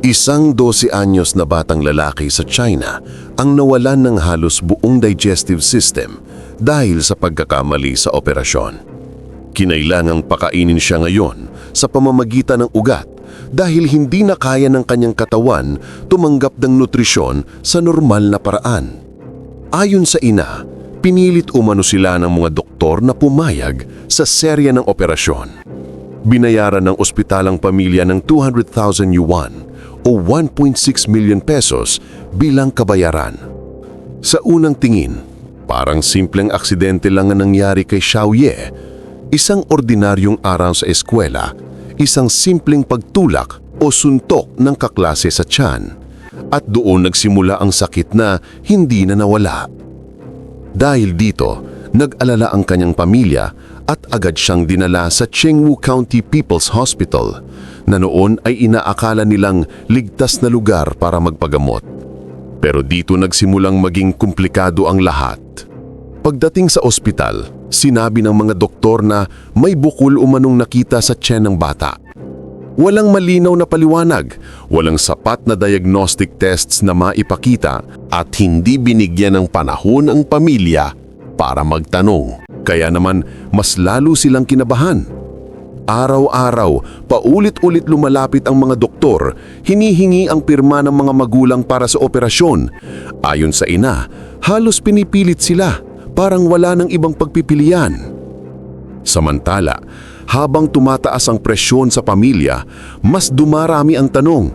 Isang 12 anyos na batang lalaki sa China ang nawalan ng halos buong digestive system dahil sa pagkakamali sa operasyon. Kinailangang pakainin siya ngayon sa pamamagitan ng ugat dahil hindi na kaya ng kanyang katawan tumanggap ng nutrisyon sa normal na paraan. Ayon sa ina, pinilit umano sila ng mga doktor na pumayag sa serya ng operasyon. Binayaran ng ospital ang pamilya ng 200,000 yuan o 1.6 million pesos bilang kabayaran. Sa unang tingin, parang simpleng aksidente lang ang nangyari kay Xiao Ye, isang ordinaryong araw sa eskwela, isang simpleng pagtulak o suntok ng kaklase sa tiyan. At doon nagsimula ang sakit na hindi na nawala. Dahil dito, nag-alala ang kanyang pamilya at agad siyang dinala sa Chengwu County People's Hospital na noon ay inaakala nilang ligtas na lugar para magpagamot. Pero dito nagsimulang maging komplikado ang lahat. Pagdating sa ospital, sinabi ng mga doktor na may bukol umanong nakita sa tiyan ng bata. Walang malinaw na paliwanag, walang sapat na diagnostic tests na maipakita at hindi binigyan ng panahon ang pamilya para magtanong. Kaya naman mas lalo silang kinabahan. Araw-araw, paulit-ulit lumalapit ang mga doktor, hinihingi ang pirma ng mga magulang para sa operasyon. Ayon sa ina, halos pinipilit sila, parang wala ng ibang pagpipilian. Samantala, habang tumataas ang presyon sa pamilya, mas dumarami ang tanong,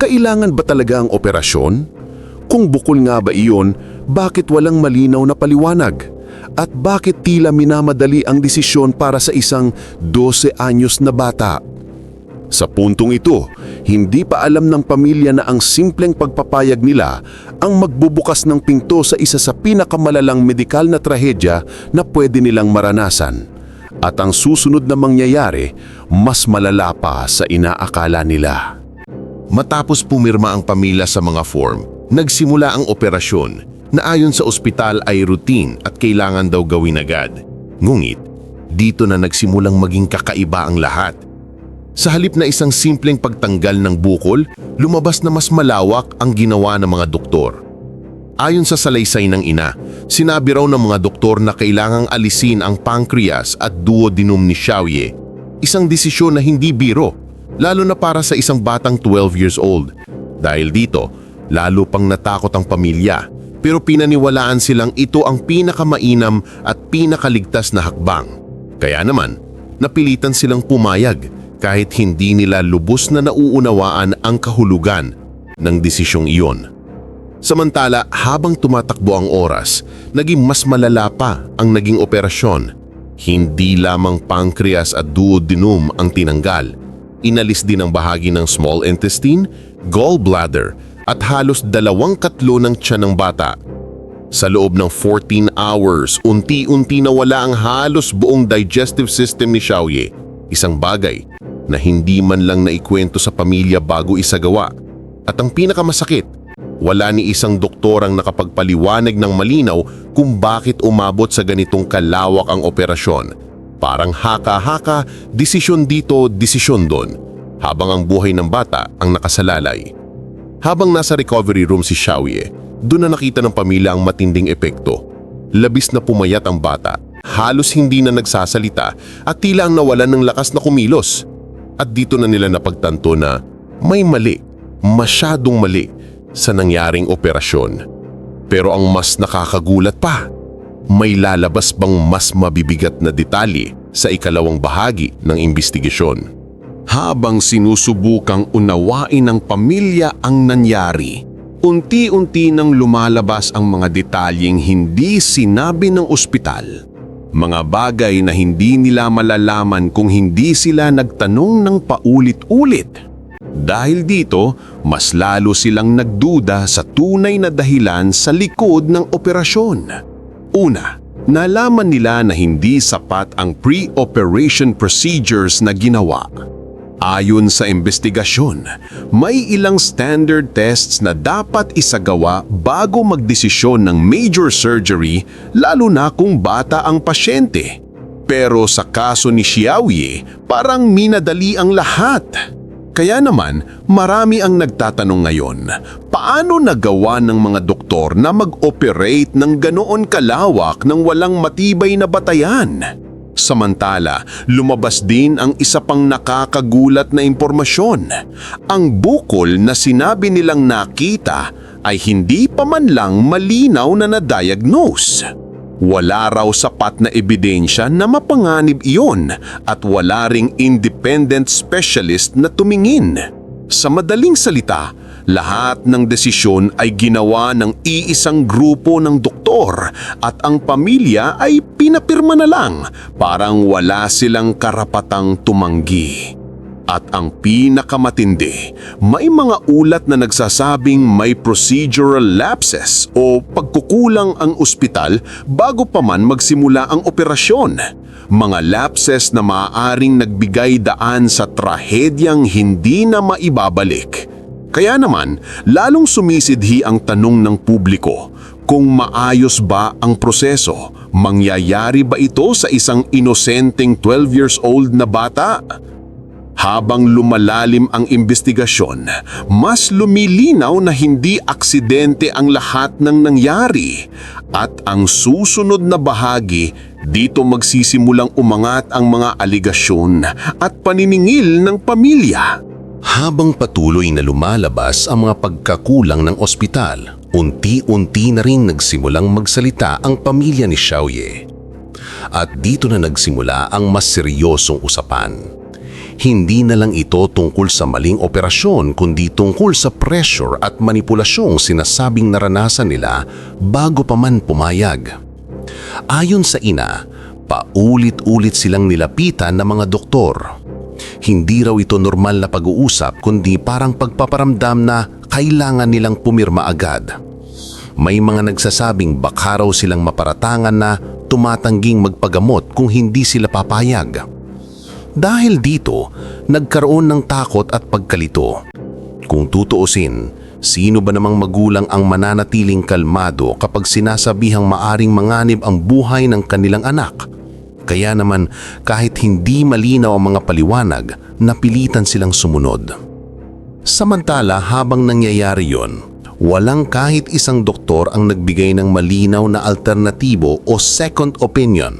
kailangan ba talaga ang operasyon? Kung bukol nga ba iyon, bakit walang malinaw na paliwanag? At bakit tila minamadali ang desisyon para sa isang 12 anyos na bata? Sa puntong ito, hindi pa alam ng pamilya na ang simpleng pagpapayag nila ang magbubukas ng pinto sa isa sa pinakamalalang medikal na trahedya na pwede nilang maranasan. At ang susunod na mangyayari, mas malala pa sa inaakala nila. Matapos pumirma ang pamilya sa mga form, nagsimula ang operasyon na ayon sa ospital ay routine at kailangan daw gawin agad. Ngunit, dito na nagsimulang maging kakaiba ang lahat. Sa halip na isang simpleng pagtanggal ng bukol, lumabas na mas malawak ang ginawa ng mga doktor. Ayon sa salaysay ng ina, sinabi raw ng mga doktor na kailangang alisin ang pancreas at duodenum ni Xiaoye. Isang desisyon na hindi biro, lalo na para sa isang batang 12 years old. Dahil dito, lalo pang natakot ang pamilya. Pero pinaniwalaan silang ito ang pinakamainam at pinakaligtas na hakbang. Kaya naman, napilitan silang pumayag kahit hindi nila lubos na nauunawaan ang kahulugan ng desisyong iyon. Samantala, habang tumatakbo ang oras, naging mas malala pa ang naging operasyon. Hindi lamang pancreas at duodenum ang tinanggal. Inalis din ang bahagi ng small intestine, gallbladder at halos dalawang katlo ng tiyan ng bata. Sa loob ng 14 hours, unti-unti nawala ang halos buong digestive system ni Xiaoye, isang bagay na hindi man lang naikwento sa pamilya bago isagawa. At ang pinakamasakit, wala ni isang doktor ang nakapagpaliwanag ng malinaw kung bakit umabot sa ganitong kalawak ang operasyon. Parang haka-haka, desisyon dito, desisyon doon, habang ang buhay ng bata ang nakasalalay. Habang nasa recovery room si Xiaoye, doon na nakita ng pamilya ang matinding epekto. Labis na pumayat ang bata, halos hindi na nagsasalita at tila ang nawalan ng lakas na kumilos. At dito na nila napagtanto na may mali, masyadong mali sa nangyaring operasyon. Pero ang mas nakakagulat pa, may lalabas bang mas mabibigat na detalye sa ikalawang bahagi ng investigasyon. Habang sinusubukang unawain ng pamilya ang nangyari, unti-unti nang lumalabas ang mga detalyeng hindi sinabi ng ospital. Mga bagay na hindi nila malalaman kung hindi sila nagtanong ng paulit-ulit. Dahil dito, mas lalo silang nagduda sa tunay na dahilan sa likod ng operasyon. Una, nalaman nila na hindi sapat ang pre-operation procedures na ginawa. Ayon sa investigasyon, may ilang standard tests na dapat isagawa bago magdesisyon ng major surgery lalo na kung bata ang pasyente. Pero sa kaso ni Xiaoye, parang minadali ang lahat. Kaya naman, marami ang nagtatanong ngayon, paano nagawa ng mga doktor na mag-operate ng ganoon kalawak ng walang matibay na batayan? Samantala, lumabas din ang isa pang nakakagulat na impormasyon. Ang bukol na sinabi nilang nakita ay hindi pa man lang malinaw na na-diagnose. Wala raw sapat na ebidensya na mapanganib iyon at wala ring independent specialist na tumingin. Sa madaling salita, lahat ng desisyon ay ginawa ng iisang grupo ng doktor at ang pamilya ay pinapirma na lang parang wala silang karapatang tumanggi. At ang pinakamatindi, may mga ulat na nagsasabing may procedural lapses o pagkukulang ang ospital bago pa man magsimula ang operasyon. Mga lapses na maaaring nagbigay daan sa trahedyang hindi na maibabalik. Kaya naman, lalong sumisidhi ang tanong ng publiko kung maayos ba ang proseso. Mangyayari ba ito sa isang inosenteng 12 years old na bata? Habang lumalalim ang investigasyon, mas lumilinaw na hindi aksidente ang lahat ng nangyari at ang susunod na bahagi dito magsisimulang umangat ang mga aligasyon at paniningil ng pamilya. Habang patuloy na lumalabas ang mga pagkakulang ng ospital, unti-unti na rin nagsimulang magsalita ang pamilya ni Xiaoye. At dito na nagsimula ang mas seryosong usapan. Hindi na lang ito tungkol sa maling operasyon kundi tungkol sa pressure at manipulasyong sinasabing naranasan nila bago pa man pumayag. Ayon sa ina, paulit-ulit silang nilapitan ng mga doktor. Hindi raw ito normal na pag-uusap kundi parang pagpaparamdam na kailangan nilang pumirma agad. May mga nagsasabing baka raw silang maparatangan na tumatangging magpagamot kung hindi sila papayag. Dahil dito, nagkaroon ng takot at pagkalito. Kung tutuusin, sino ba namang magulang ang mananatiling kalmado kapag sinasabihang maaring manganib ang buhay ng kanilang anak? Kaya naman kahit hindi malinaw ang mga paliwanag, napilitan silang sumunod. Samantala habang nangyayari yon, walang kahit isang doktor ang nagbigay ng malinaw na alternatibo o second opinion.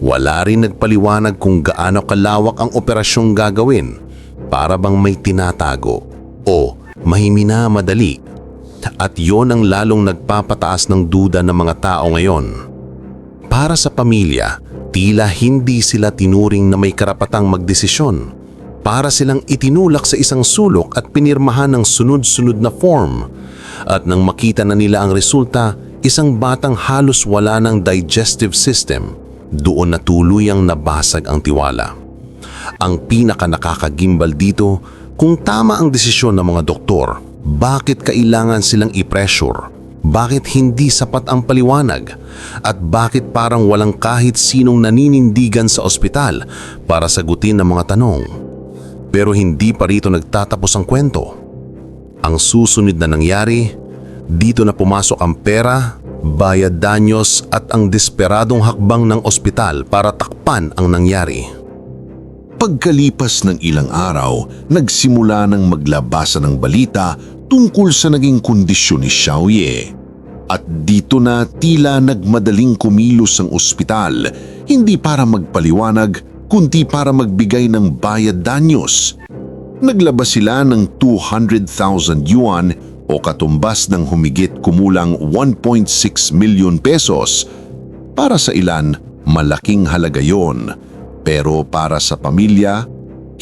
Wala rin nagpaliwanag kung gaano kalawak ang operasyong gagawin para bang may tinatago o mahimina madali. At yon ang lalong nagpapataas ng duda ng mga tao ngayon. Para sa pamilya, tila hindi sila tinuring na may karapatang magdesisyon. Para silang itinulak sa isang sulok at pinirmahan ng sunod-sunod na form. At nang makita na nila ang resulta, isang batang halos wala ng digestive system, doon na tuluyang nabasag ang tiwala. Ang pinaka nakakagimbal dito, kung tama ang desisyon ng mga doktor, bakit kailangan silang i-pressure? Bakit hindi sapat ang paliwanag? At bakit parang walang kahit sinong naninindigan sa ospital para sagutin ang mga tanong? Pero hindi pa rito nagtatapos ang kwento. Ang susunod na nangyari, dito na pumasok ang pera, bayad danyos at ang desperadong hakbang ng ospital para takpan ang nangyari. Pagkalipas ng ilang araw, nagsimula ng maglabasa ng balita tungkol sa naging kondisyon ni Xiaoye. At dito na tila nagmadaling kumilos ang ospital, hindi para magpaliwanag, kundi para magbigay ng bayad danyos. Naglabas sila ng 200,000 yuan o katumbas ng humigit kumulang 1.6 milyon pesos. Para sa ilan, malaking halaga yon. Pero para sa pamilya,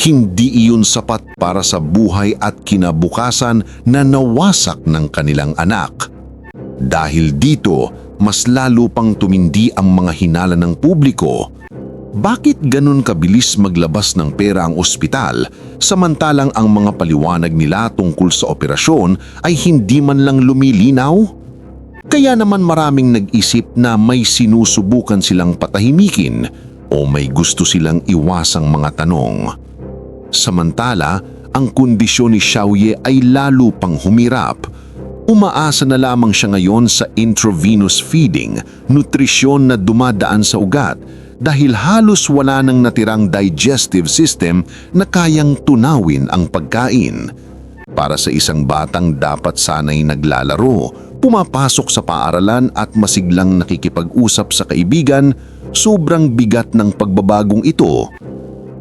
hindi iyon sapat para sa buhay at kinabukasan na nawasak ng kanilang anak. Dahil dito, mas lalo pang tumindi ang mga hinala ng publiko. Bakit ganun kabilis maglabas ng pera ang ospital samantalang ang mga paliwanag nila tungkol sa operasyon ay hindi man lang lumilinaw? Kaya naman maraming nag-isip na may sinusubukan silang patahimikin o may gusto silang iwasang mga tanong. Samantala, ang kondisyon ni Xiaoye ay lalo pang humirap. Umaasa na lamang siya ngayon sa intravenous feeding, nutrisyon na dumadaan sa ugat, dahil halos wala nang natirang digestive system na kayang tunawin ang pagkain. Para sa isang batang dapat sanay naglalaro, pumapasok sa paaralan at masiglang nakikipag-usap sa kaibigan, sobrang bigat ng pagbabagong ito.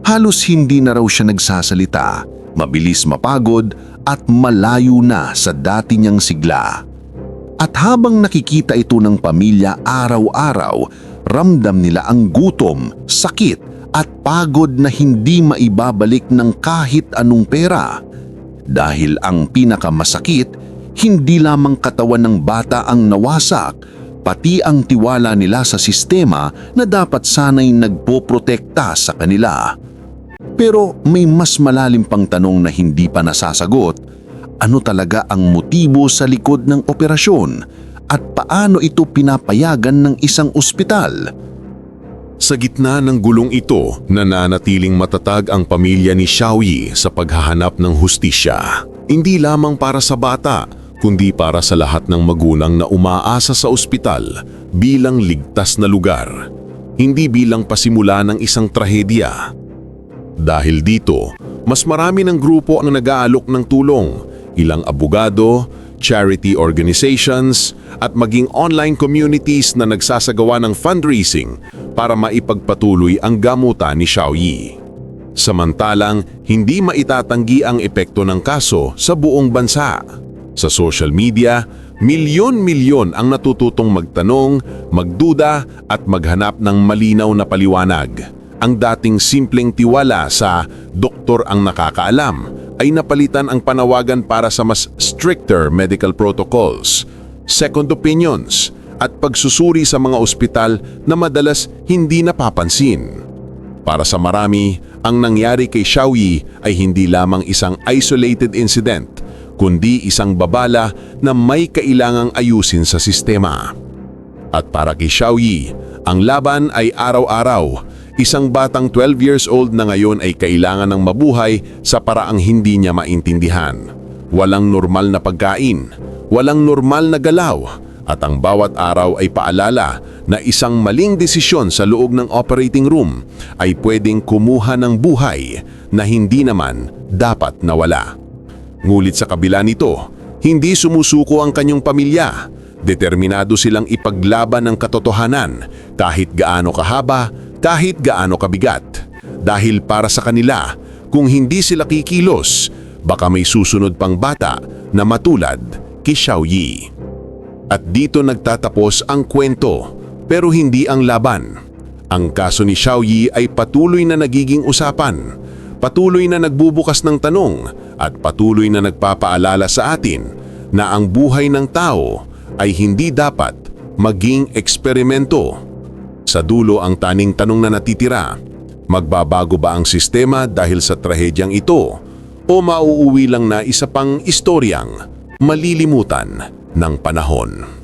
Halos hindi na raw siya nagsasalita, mabilis mapagod at malayo na sa dati niyang sigla. At habang nakikita ito ng pamilya araw-araw, ramdam nila ang gutom, sakit at pagod na hindi maibabalik ng kahit anong pera. Dahil ang pinakamasakit, hindi lamang katawan ng bata ang nawasak, pati ang tiwala nila sa sistema na dapat sanay nagpoprotekta sa kanila. Pero may mas malalim pang tanong na hindi pa nasasagot. Ano talaga ang motibo sa likod ng operasyon at paano ito pinapayagan ng isang ospital? Sa gitna ng gulong ito, nananatiling matatag ang pamilya ni Xiaoyi sa paghahanap ng hustisya. Hindi lamang para sa bata, kundi para sa lahat ng magulang na umaasa sa ospital bilang ligtas na lugar. Hindi bilang pasimula ng isang trahedya. Dahil dito, mas marami ng grupo ang nag-aalok ng tulong, ilang abogado, charity organizations, at maging online communities na nagsasagawa ng fundraising para maipagpatuloy ang gamutan ni Xiaoyi. Samantalang, hindi maitatanggi ang epekto ng kaso sa buong bansa. Sa social media, milyon-milyon ang natututong magtanong, magduda at maghanap ng malinaw na paliwanag. Ang dating simpleng tiwala sa doktor ang nakakaalam ay napalitan ang panawagan para sa mas stricter medical protocols, second opinions at pagsusuri sa mga ospital na madalas hindi napapansin. Para sa marami, ang nangyari kay Xiaoyi ay hindi lamang isang isolated incident, kundi isang babala na may kailangang ayusin sa sistema. At para kay Xiaoyi, ang laban ay araw-araw. Isang batang 12 years old na ngayon ay kailangan ng mabuhay sa paraang hindi niya maintindihan. Walang normal na pagkain, walang normal na galaw, at ang bawat araw ay paalala na isang maling desisyon sa loob ng operating room ay pwedeng kumuha ng buhay na hindi naman dapat nawala. Ngulit sa kabila nito, hindi sumusuko ang kanyang pamilya. Determinado silang ipaglaban ng katotohanan kahit gaano kahaba, kahit gaano kabigat. Dahil para sa kanila, kung hindi sila kikilos, baka may susunod pang bata na matulad kay Xiaoyi. At dito nagtatapos ang kwento, pero hindi ang laban. Ang kaso ni Xiaoyi ay patuloy na nagiging usapan, patuloy na nagbubukas ng tanong at patuloy na nagpapaalala sa atin na ang buhay ng tao ay hindi dapat maging eksperimento. Sa dulo ang taning tanong na natitira, magbabago ba ang sistema dahil sa trahedyang ito o mauuwi lang na isa pang istoryang malilimutan ng panahon?